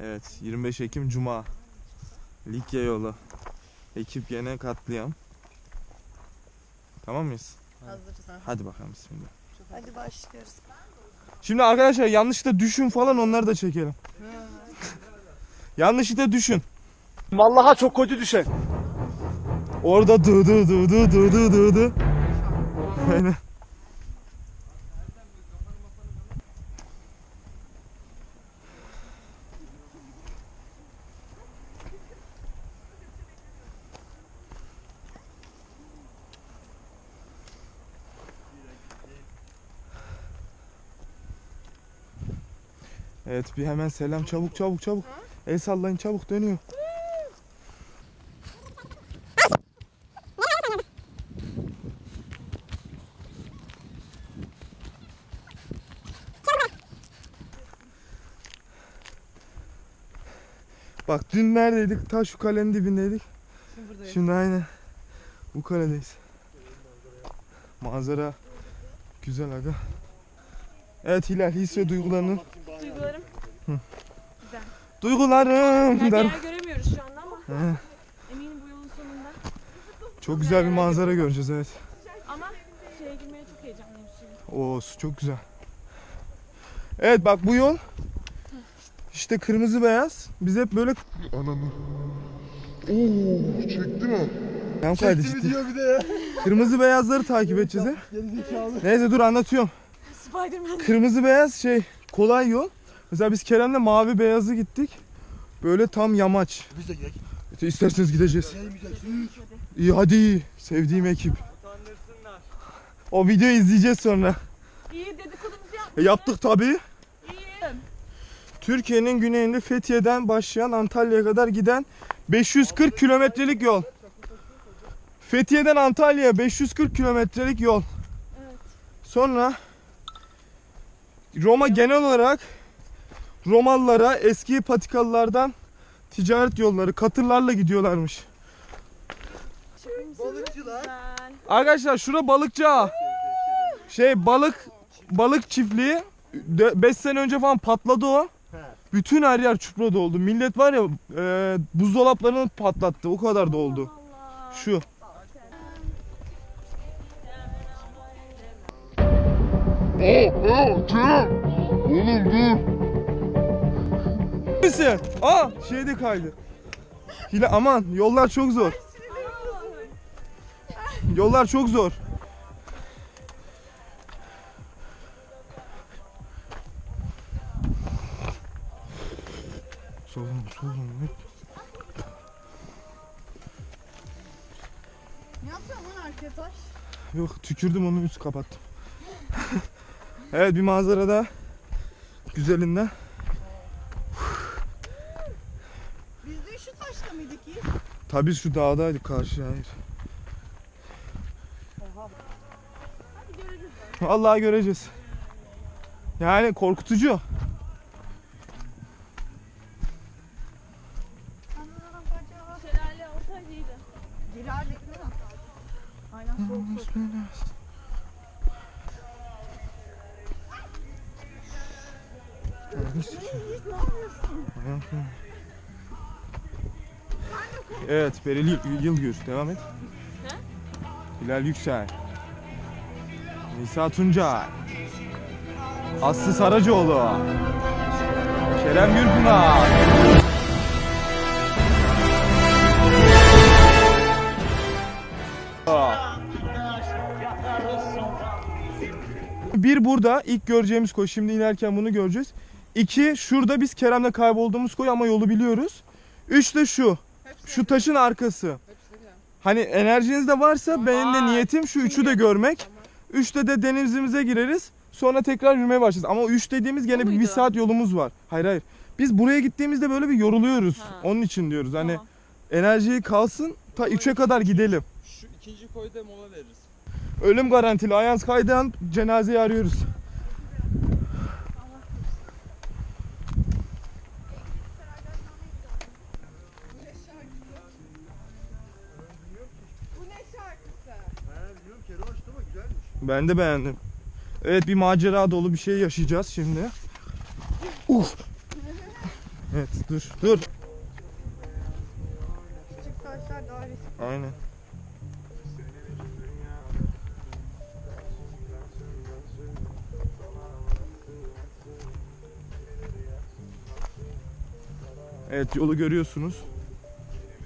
Evet 25 Ekim Cuma Likya yolu Ekip gene katliam Tamam mıyız? Hazırız. Hadi bakalım bismillah. Hadi başlıyoruz. Şimdi arkadaşlar yanlışlıkla düşün falan onları da çekelim. yanlışlıkla düşün. Vallaha çok kötü düşen. Orada dı dı dı dı dı dı dı. Aynen. Evet bir hemen selam çabuk çabuk çabuk. El sallayın çabuk dönüyor. Bak dün neredeydik? Ta şu kalenin dibindeydik. Şimdi buradayız. Şimdi aynen bu kaledeyiz. Manzara güzel aga. Evet Hilal his ve duygularının. Güzel. Duygularım Yani der. göremiyoruz şu anda ama He, eminim bu yolun sonunda. Çok güzel bir manzara göreceğiz evet. Ama şeye girmeye çok heyecanlıyım şimdi. Oo su çok güzel. Evet bak bu yol işte kırmızı beyaz. Biz hep böyle Ananı. Oo, çekti mi? Hem kaydı Çekti mi diyor bir de ya. Kırmızı beyazları takip edeceğiz. Gerizekalı. Neyse dur anlatıyorum. Spiderman. Kırmızı beyaz şey kolay yol. Mesela biz Kerem'le mavi beyazı gittik. Böyle tam yamaç. Biz de gidelim. İşte İsterseniz gideceğiz. İyi hadi. Sevdiğim ekip. O videoyu izleyeceğiz sonra. İyi dedikodumuzu yap. E, yaptık tabii. İyi. Türkiye'nin güneyinde Fethiye'den başlayan Antalya'ya kadar giden 540 kilometrelik yol. Fethiye'den Antalya'ya 540 kilometrelik yol. Evet. Sonra Roma genel olarak Romalılara eski patikalılardan ticaret yolları katırlarla gidiyorlarmış. Balıkçılar. Arkadaşlar şura balıkçı ağa. Şey balık balık çiftliği 5 sene önce falan patladı o. Bütün her yer çupra doldu. Millet var ya e, buzdolaplarını patlattı. O kadar doldu. Şu. Oo, Kerem. Oğlum dur. Misin? Aa şeyde kaydı. Hile aman yollar çok zor. Yollar çok zor. Solun solun. Ne yapıyorsun lan taş? Yok tükürdüm onu üst kapattım. evet bir manzarada güzelinden. Burada mıydık iyi? Tabii şu dağdaydık karşı hayır. Oha. Hadi. Vallahi göreceğiz. Yani korkutucu. Şelale ortadaydı. Ne yapıyorsun? Evet, Beril Yıl- Yılgür. Devam et. Hilal Yüksel. Nisa Tuncay. Aslı Saracoğlu. Kerem Gürpınar. Bir burada ilk göreceğimiz koy. Şimdi inerken bunu göreceğiz. İki şurada biz Kerem'le kaybolduğumuz koy ama yolu biliyoruz. Üç de şu. Şu taşın arkası. Hani enerjiniz de varsa benim de niyetim şu üçü de görmek. Üçte de denizimize gireriz. Sonra tekrar yürümeye başlarız. Ama üç dediğimiz gene bir, bir muydu? saat yolumuz var. Hayır hayır. Biz buraya gittiğimizde böyle bir yoruluyoruz. Ha. Onun için diyoruz. Hani Tamam. enerjiyi kalsın ta 3'e kadar gidelim. Şu ikinci koyda mola veririz. Ölüm garantili. Ayağınız kaydıran cenazeyi arıyoruz. Ben de beğendim. Evet bir macera dolu bir şey yaşayacağız şimdi. Uf. Evet dur dur. Küçük taşlar daha riskli. Aynen. Evet yolu görüyorsunuz.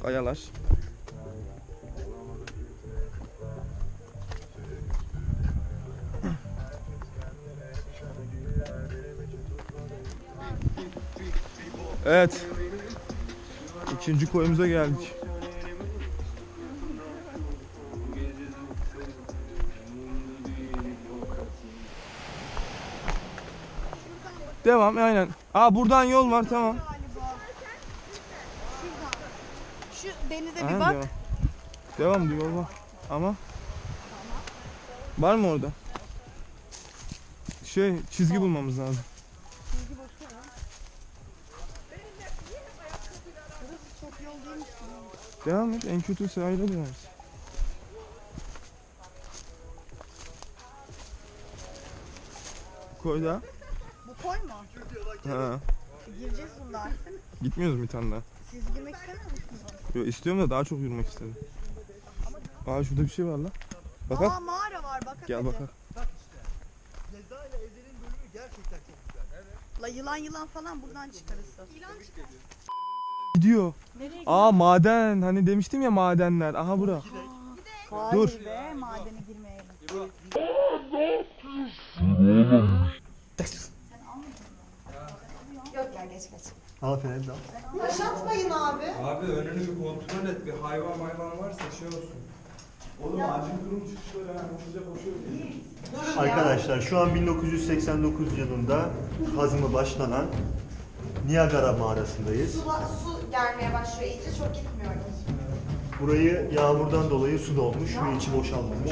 Kayalar. Evet. İkinci koyumuza geldik. Devam aynen. Aa buradan yol var tamam. Şu denize bir Aynen, bak. Devam. Devam diyor var. Ama var mı orada? Şey çizgi bulmamız lazım. Bilgi boşu ya. Burası çok yol değilmiş gibi. Devam et en kötü sahile döneriz. Koy daha. Bu koy mu? Ha. Gireceğiz bunda. Gitmiyoruz bir tane daha? Siz girmek istemiyor musunuz? Yo, istiyorum da daha çok yürümek istedim. Aa şurada bir şey var lan. Bakar. Aa mağara var bak Gel hadi. bakar. Ceza ile Ezel'in bölümü gerçekten çok güzel. La yılan yılan falan buradan çıkarırsın. Yılan çıkar. Gidiyor. Nereye Aa maden. Hani demiştim ya madenler. Aha bura. Hayır Dur. be madene girmeyelim. Yok ya geç geç. Aferin lan. Yaşatmayın abi. Abi önünü bir kontrol et. Bir hayvan hayvan varsa şey olsun. Oğlum acil durum çıkışları yani hızlıca koşuyoruz. Arkadaşlar şu an 1989 yılında kazımı başlanan Niagara mağarasındayız. Su, su gelmeye başlıyor iyice çok gitmiyoruz. Burayı yağmurdan dolayı su dolmuş ve içi boşalmamış.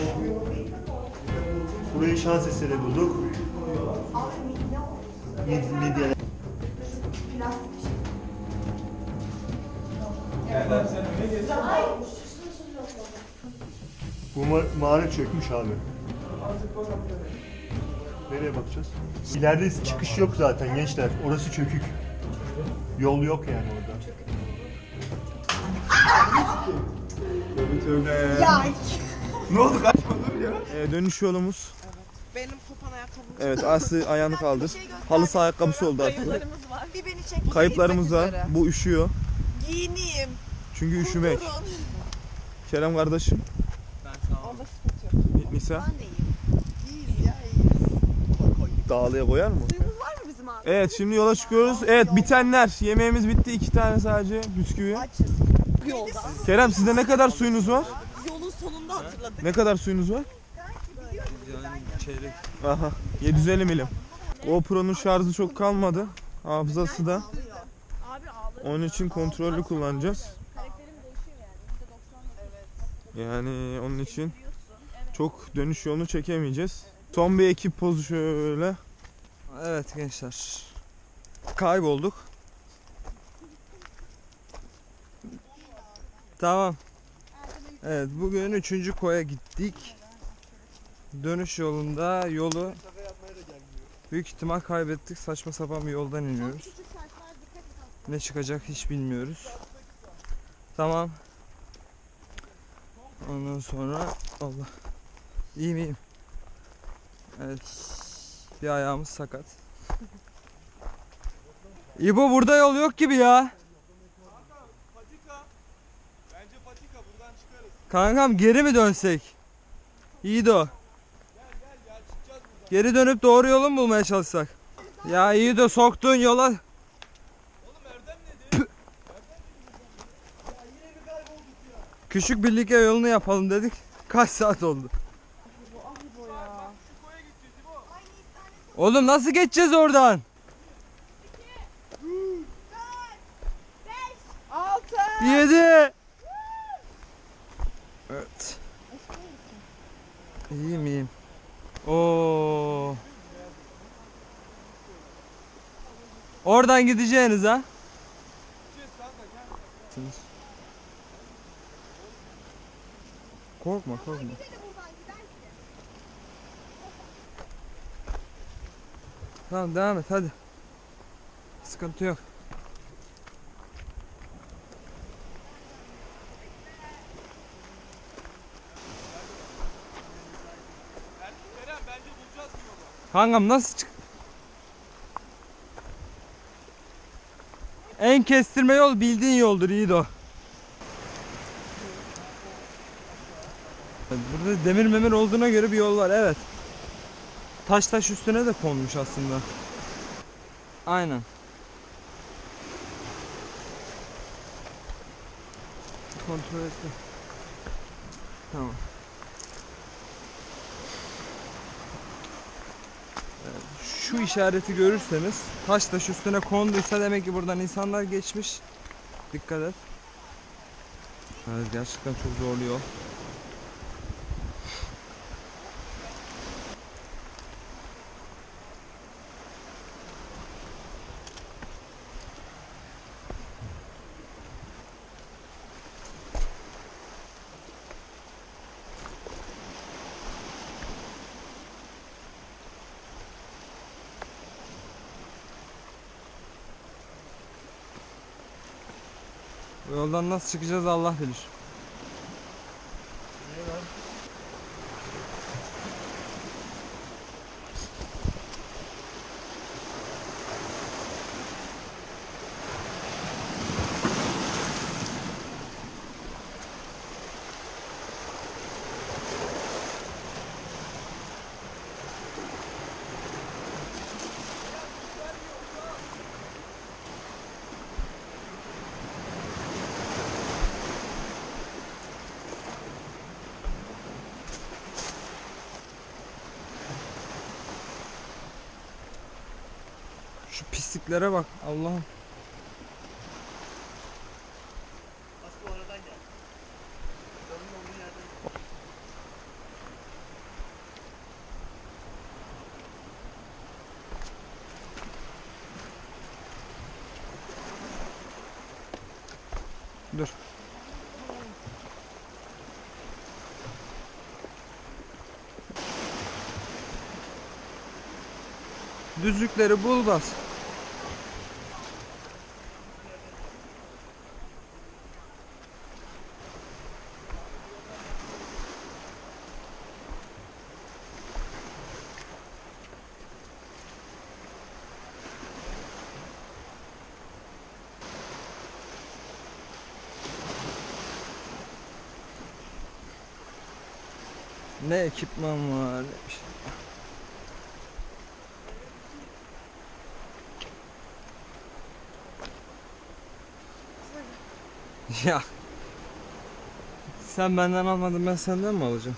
Burayı şans eseri bulduk. Mid- Midye. Bu ma- mağara çökmüş abi. Nereye bakacağız? İleride çıkış yok zaten gençler. Orası çökük. Yol yok yani orada. Tövbe tövbe. Ya Ne oldu kaçma dur ya. Ee, dönüş yolumuz. benim kopan ayakkabım. Evet Aslı ayağını kaldır. Halı saha ayakkabısı oldu Aslı. Kayıplarımız var. Bir beni çekin. Kayıplarımız var. Bu üşüyor. Giyineyim. Çünkü üşümek. Kerem kardeşim. Orada sıkıntı yok. Nisa. Ben de iyiyim. İyiyiz ya iyiyiz. Dağlıya koyar mı? Var mı bizim abi? Evet şimdi yola çıkıyoruz. Evet bitenler. Yemeğimiz bitti. iki tane sadece bisküvi. Açız. Yolda. Kerem sizde ne kadar suyunuz var? Yolun sonunda hatırladık. Ne kadar suyunuz var? Yani çeyrek. Aha 750 milim. GoPro'nun şarjı çok kalmadı. Hafızası da. Onun için kontrollü kullanacağız. Karakterim değişiyor yani. %99. Yani onun için çok dönüş yolunu çekemeyeceğiz. Son bir ekip pozu şöyle. Evet gençler. Kaybolduk. Tamam. Evet bugün üçüncü koya gittik. Dönüş yolunda yolu büyük ihtimal kaybettik. Saçma sapan bir yoldan iniyoruz. Ne çıkacak hiç bilmiyoruz. Tamam. Ondan sonra Allah. İyi miyim? Evet. Bir ayağımız sakat. İbo burada yol yok gibi ya. Bence patika buradan çıkarız. Kankam geri mi dönsek? İyi de o. Geri dönüp doğru yolu mu bulmaya çalışsak? Ya iyi de soktuğun yola. Küçük birlikte yolunu yapalım dedik. Kaç saat oldu? Oğlum nasıl geçeceğiz oradan? Oradan gideceğiniz ha. Korkma korkma. Tamam devam et hadi. Sıkıntı yok. Kankam nasıl çık? En kestirme yol bildiğin yoldur Yiğido. Burada demir memir olduğuna göre bir yol var evet. Taş taş üstüne de konmuş aslında. Aynen. Kontrol etti. Tamam. Evet, Şu işareti görürseniz taş taş üstüne konduysa demek ki buradan insanlar geçmiş. Dikkat et. Evet gerçekten çok zorlu Yoldan nasıl çıkacağız Allah bilir. Şu pisliklere bak Allah'ım. Dur. Düzlükleri bul bas. Ne ekipman var. ne bir şey. Ya. Sen benden almadın ben senden mi alacağım?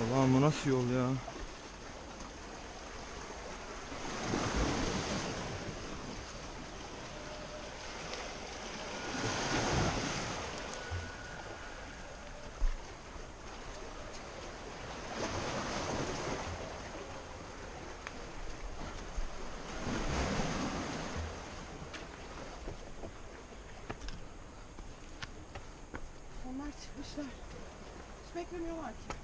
Allah'ım bu nasıl yol ya? Onlar çıkmışlar. Beklemiyorlar ki.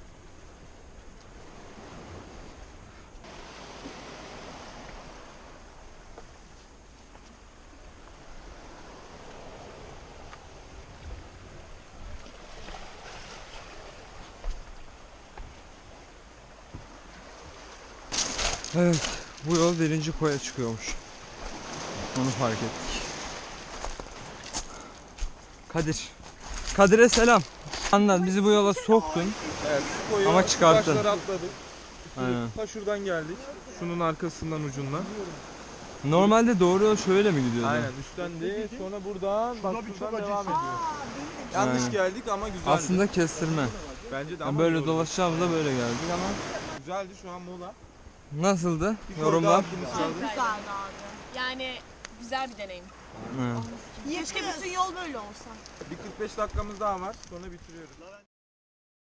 Evet, bu yol birinci koya çıkıyormuş. Onu fark ettik. Kadir. Kadir'e selam. Anlat bizi bu yola soktun. Evet, koyu Ama çıkarttın. taşları atladık. Aynen. Ta şuradan geldik. Şunun arkasından ucundan. Normalde doğru yol şöyle mi gidiyordu? Aynen üstten değil. Sonra buradan bak şuradan çok devam acı ediyor. Yanlış Aynen. geldik ama güzeldi. Aslında kestirme. bence de Yani ama böyle doğru. dolaşacağımızda böyle geldik ama. Güzeldi şu an mola. Nasıldı? Bir Yorumlar. hakkımız kaldı. Güzeldi abi. Yani güzel bir deneyim. Keşke bütün yol böyle olsa. Bir 45 dakikamız daha var. Sonra bitiriyoruz.